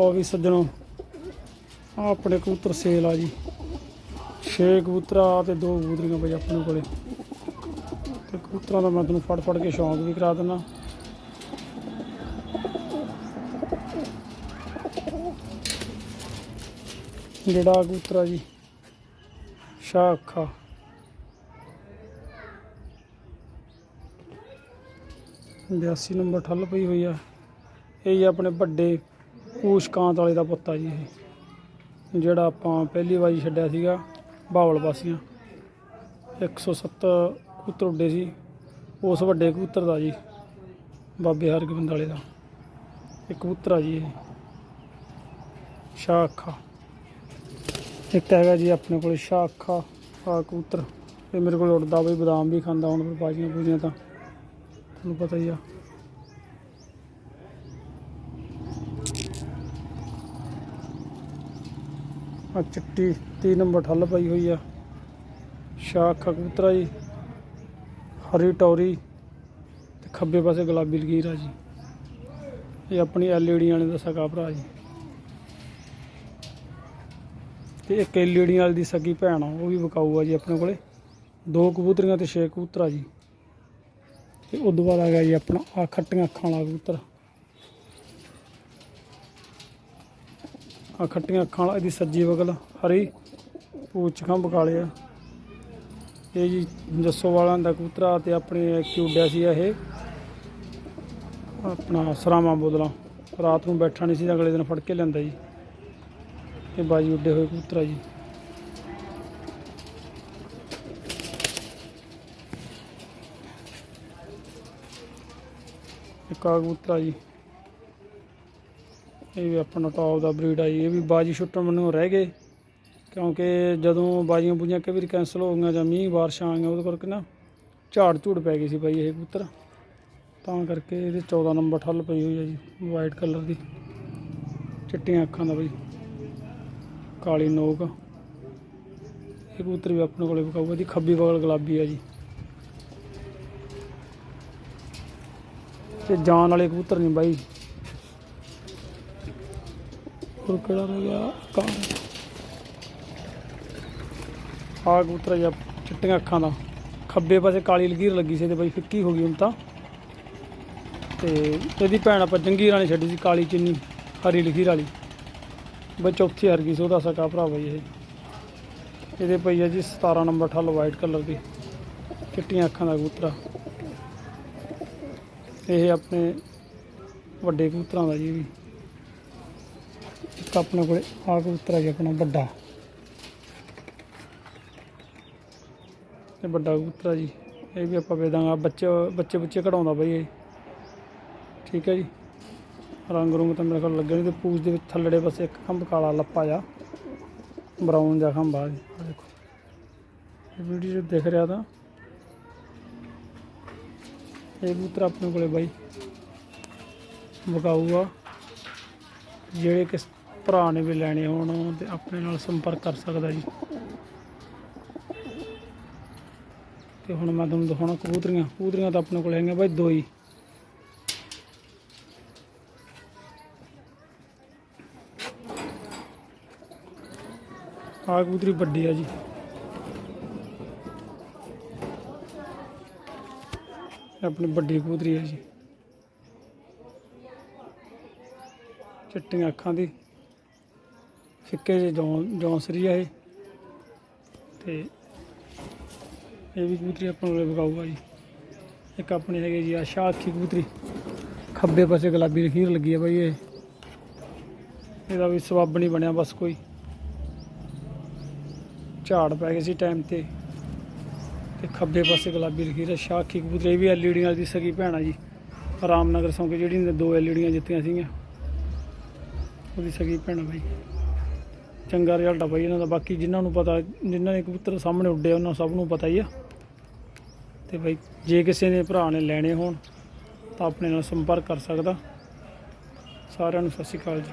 ਉਹ ਵੀ ਸੱਜਣੋ, ਆਹ ਆਪਣੇ ਕਬੂਤਰ ਸੇਲ ਆ ਜੀ। 6 ਕਬੂਤਰ ਆ ਤੇ ਦੋ ਕਬੂਤਰੀਆਂ ਬਈ ਆਪਣੇ ਕੋਲੇ। ਤੇ ਕਬੂਤਰਾਂ ਦਾ ਮੈਂ ਤੁਹਾਨੂੰ ਫੜ ਫੜ ਕੇ ਸ਼ੌਂਕ ਵੀ ਕਰਾ ਦਿੰਦਾ। ਜਿਹੜਾ ਕਬੂਤਰ ਆ ਜੀ। ਸ਼ਾਹ ਅੱਖਾ। ਬਿਆਸੀ ਨੰਬਰ ਠੱਲ ਪਈ ਹੋਈ ਆ। ਇਹ ਆਪਣੇ ਵੱਡੇ ਪੂਸ਼ਕਾਂਤ ਵਾਲੇ ਦਾ ਪੁੱਤ ਆ ਜੀ ਇਹ। ਜਿਹੜਾ ਆਪਾਂ ਪਹਿਲੀ ਵਾਰੀ ਛੱਡਿਆ ਸੀਗਾ, ਬਾਵਲ ਪਾਸੀਆਂ 170 ਕਬੂਤਰ ਉੱਡੇ ਸੀ। ਉਸ ਵੱਡੇ ਕਬੂਤਰ ਦਾ ਜੀ, ਬਾਬੇ ਹਰਗੋਬਿੰਦ ਵਾਲੇ ਦਾ। ਇਹ ਕਬੂਤਰ ਆ ਜੀ ਇਹ। ਸ਼ਾਹ ਇੱਕ ਹੈਗਾ ਜੀ ਆਪਣੇ ਕੋਲ ਸ਼ਾਹ ਅੱਖਾ ਆ ਕਬੂਤਰ। ਇਹ ਮੇਰੇ ਕੋਲ ਉੱਡਦਾ ਬਈ, ਬਦਾਮ ਵੀ ਖਾਂਦਾ, ਹੁਣ ਬਾਜੀਆਂ ਬੂਜੀਆਂ ਤਾਂ। ਤੁਹਾਨੂੰ ਪਤਾ ਹੀ ਆ। ਆ ਚਿੱਟੀ 3 ਨੰਬਰ ਠੱਲ ਪਈ ਹੋਈ ਆ। ਸ਼ਾਹ ਅੱਖਾ ਕਬੂਤਰਾ ਜੀ। ਹਰੀ ਟੌਰੀ ਤੇ ਖੱਬੇ ਪਾਸੇ ਗੁਲਾਬੀ ਲਗੀਰ ਆ ਜੀ। ਇਹ ਆਪਣੀ ਐਲਈਡੀ ਵਾਲੇ ਦਾ ਸਕਾ ਭਰਾ ਜੀ। ਤੇ ਇੱਕ ਐਲਈਡੀ ਵਾਲੀ ਦੀ ਸਗੀ ਭੈਣ ਆ, ਉਹ ਵੀ ਵਿਕਾਊ ਆ ਜੀ ਆਪਣੇ ਕੋਲੇ। ਦੋ ਕਬੂਤਰੀਆਂ ਤੇ ਛੇ ਕਬੂਤਰ ਆ ਜੀ। ਤੇ ਉਦੋਂ ਬਾਅਦ ਆ ਗਿਆ ਜੀ ਆਪਣਾ ਆ ਖੱਟੀਆਂ ਅੱਖਾਂ ਵਾਲਾ ਕਬੂਤਰ। ਆ ਖੱਟੀਆਂ ਅੱਖਾਂ ਵਾਲਾ, ਇਹਦੀ ਸੱਜੀ ਬਗਲ ਹਰੀ ਪੂਛ ਖੰਭ ਕਾਲੇ ਆ। ਇਹ ਜੀ ਜੱਸੋ ਵਾਲਾਂ ਦਾ ਕਬੂਤਰਾ ਤੇ ਆਪਣੇ ਕਿਊਡਿਆ ਸੀ ਇਹ। ਆਪਣਾ ਸਰਾਵਾਂ ਬੋਦਲਾਂ ਰਾਤ ਨੂੰ ਬੈਠਾ ਨਹੀਂ ਸੀ, ਅਗਲੇ ਦਿਨ ਫੜ ਕੇ ਲੈਂਦਾ ਜੀ। ਇਹ ਬਾਜੀ ਉੱਡੇ ਹੋਏ ਕਬੂਤਰਾ ਜੀ। ਇੱਕ ਆ ਕਬੂਤਰਾ ਜੀ। ਇਹ ਵੀ ਆਪਣਾ ਟੌਪ ਦਾ ਬਰੀਡ ਆ ਜੀ। ਇਹ ਵੀ ਬਾਜੀ ਛੁੱਟਣ ਮੈਨੂੰ ਰਹਿ ਗਏ। ਕਿਉਂਕਿ ਜਦੋਂ ਬਾਜੀਆਂ ਬੂਜੀਆਂ ਕਈ ਵਾਰੀ ਕੈਂਸਲ ਹੋ ਗਈਆਂ ਜਾਂ ਮੀਂਹ, ਬਾਰਿਸ਼ਾਂ ਆ ਗਈਆਂ, ਉਹਦੇ ਕਰਕੇ ਨਾ ਝਾੜ ਝੂੜ ਪੈ ਗਈ ਸੀ ਬਾਈ ਇਹ ਕਬੂਤਰ। ਤਾਂ ਕਰਕੇ ਇਹਦੇ 14 ਨੰਬਰ ਠੱਲ ਪਈ ਹੋਈ ਹੈ ਜੀ ਵਾਈਟ ਕਲਰ ਦੀ। ਚਿੱਟੀਆਂ ਅੱਖਾਂ ਦਾ ਬਾਈ। ਕਾਲੀ ਨੋਕ। ਇਹ ਕਬੂਤਰ ਵੀ ਆਪਣੇ ਕੋਲੇ ਵਿਕਾਊਗਾ ਜੀ, ਖੱਬੀ ਬਗਲ ਗੁਲਾਬੀ ਆ ਜੀ। ਤੇ ਜਾਨ ਵਾਲੇ ਕਬੂਤਰ ਨਹੀਂ ਬਾਈ। ਹੋਰ ਕਿਹੜਾ ਰਹਿ ਗਿਆ ਕਾਂ ਆ ਕਬੂਤਰ ਜਿਹਾ ਚਿੱਟੀਆਂ ਅੱਖਾਂ ਦਾ ਖੱਬੇ ਪਾਸੇ ਕਾਲੀ ਲਕੀਰ ਲੱਗੀ ਸੀ ਤੇ ਬਾਈ ਫਿੱਕੀ ਹੋ ਗਈ ਹੁਣ ਤਾਂ ਤੇ ਇਹਦੀ ਭੈਣ ਆਪਾਂ ਜੰਗੀ ਰਾਣੀ ਛੱਡੀ ਸੀ ਕਾਲੀ ਚਿੰਨੀ ਹਰੀ ਲਕੀਰ ਵਾਲੀ ਬਈ ਚੌਥੀ ਹਰ ਗਈ ਸੀ ਉਹਦਾ ਸਕਾ ਭਰਾ ਬਾਈ ਇਹ ਇਹਦੇ ਪਈ ਆ ਜੀ 17 ਨੰਬਰ ਠੱਲ ਵਾਈਟ ਕਲਰ ਦੀ ਚਿੱਟੀਆਂ ਅੱਖਾਂ ਦਾ ਕਬੂਤਰਾ ਇਹ ਆਪਣੇ ਵੱਡੇ ਕਬੂਤਰਾਂ ਦਾ ਜੀ ਵੀ ਇੱਕ ਆਪਣੇ ਕੋਲੇ ਆ ਕਬੂਤਰ ਹੈ ਜੀ ਆਪਣਾ ਵੱਡਾ। ਇਹ ਵੱਡਾ ਕਬੂਤਰ ਆ ਜੀ। ਇਹ ਵੀ ਆਪਾਂ ਵੇਦਾਂਗਾ ਬੱਚੇ ਬੱਚੇ ਬੱਚੇ ਕਢਾਉਂਦਾ ਬਈ ਇਹ। ਠੀਕ ਹੈ ਜੀ। ਰੰਗ ਰੁੰਗ ਤਾਂ ਮੇਰੇ ਕੋਲ ਲੱਗੇ ਤੇ ਪੂਛ ਦੇ ਵਿੱਚ ਥੱਲੜੇ ਪਾਸੇ ਇੱਕ ਖੰਭ ਕਾਲਾ ਲੱਪਾ ਜਾ ਬਰਾਊਨ ਜਿਹਾ ਖੰਭਾ ਜੀ। ਆਹ ਦੇਖੋ। ਇਹ ਵੀਡੀਓ ਦੇਖ ਰਿਹਾ ਤਾਂ। ਇਹ ਕਬੂਤਰ ਆਪਣੇ ਕੋਲੇ ਬਾਈ। ਵਿਕਾਊ ਜਿਹੜੇ ਕਿਸ ਭਰਾ ਨੇ ਵੀ ਲੈਣੇ ਹੋਣ ਤੇ ਆਪਣੇ ਨਾਲ ਸੰਪਰਕ ਕਰ ਸਕਦਾ ਜੀ। ਤੇ ਹੁਣ ਮੈਂ ਤੁਹਾਨੂੰ ਦਿਖਾਉਣਾ ਕਬੂਤਰੀਆਂ। ਕਬੂਤਰੀਆਂ ਤਾਂ ਆਪਣੇ ਕੋਲ ਹੈਗੀਆਂ ਬਾਈ ਦੋ ਹੀ। ਆਹ ਕਬੂਤਰੀ ਵੱਡੀ ਆ ਜੀ। ਆਪਣੀ ਵੱਡੀ ਕਬੂਤਰੀ ਹੈ ਜੀ। ਚਿੱਟੀਆਂ ਅੱਖਾਂ ਦੀ। ਫਿੱਕੇ ਜਿਹੇ, ਜੌਂ ਜੌਂਸਰੀ ਆ ਇਹ। ਤੇ ਇਹ ਵੀ ਕਬੂਤਰੀ ਆਪਾਂ ਨੂੰ ਵਿਕਾਊਗਾ ਜੀ। ਇੱਕ ਆਪਣੇ ਹੈਗੇ ਜੀ ਆ ਸ਼ਾਹ ਕਬੂਤਰੀ। ਖੱਬੇ ਪਾਸੇ ਗੁਲਾਬੀ ਲਖੀਰ ਲੱਗੀ ਆ ਬਾਈ ਇਹ। ਇਹਦਾ ਵੀ ਸਬੱਬ ਨਹੀਂ ਬਣਿਆ ਬਸ ਕੋਈ। ਝਾੜ ਪੈ ਗਏ ਸੀ ਟਾਈਮ ਤੇ। ਤੇ ਖੱਬੇ ਪਾਸੇ ਗੁਲਾਬੀ ਲਖੀਰ ਆ, ਸ਼ਾਖੀ ਕਬੂਤਰੀ। ਇਹ ਵੀ ਐਲਈਡੀ ਨਾਲ ਦੀ ਸਗੀ ਭੈਣ ਆ ਜੀ। ਰਾਮਨਗਰ ਸੌਂਕੇ ਜਿਹੜੀ ਨੇ ਦੋ ਐਲਈਡੀਆਂ ਜਿੱਤੀਆਂ ਸੀਗੀਆਂ। ਉਹਦੀ ਸਗੀ ਭੈਣ ਬਾਈ। ਚੰਗਾ ਰਿਜ਼ਲਟ ਆ ਬਾਈ ਇਹਨਾਂ ਦਾ। ਬਾਕੀ ਜਿਨ੍ਹਾਂ ਨੂੰ ਪਤਾ, ਜਿਨ੍ਹਾਂ ਦੇ ਕਬੂਤਰ ਸਾਹਮਣੇ ਉੱਡੇ ਉਹਨਾਂ ਸਭ ਨੂੰ ਪਤਾ ਹੀ ਆ। ਤੇ ਬਾਈ, ਜੇ ਕਿਸੇ ਨੇ ਭਰਾ ਨੇ ਲੈਣੇ ਹੋਣ, ਤਾਂ ਆਪਣੇ ਨਾਲ ਸੰਪਰਕ ਕਰ ਸਕਦਾ। ਸਾਰਿਆਂ ਨੂੰ ਸਤਿ ਸ਼੍ਰੀ ਅਕਾਲ ਜੀ।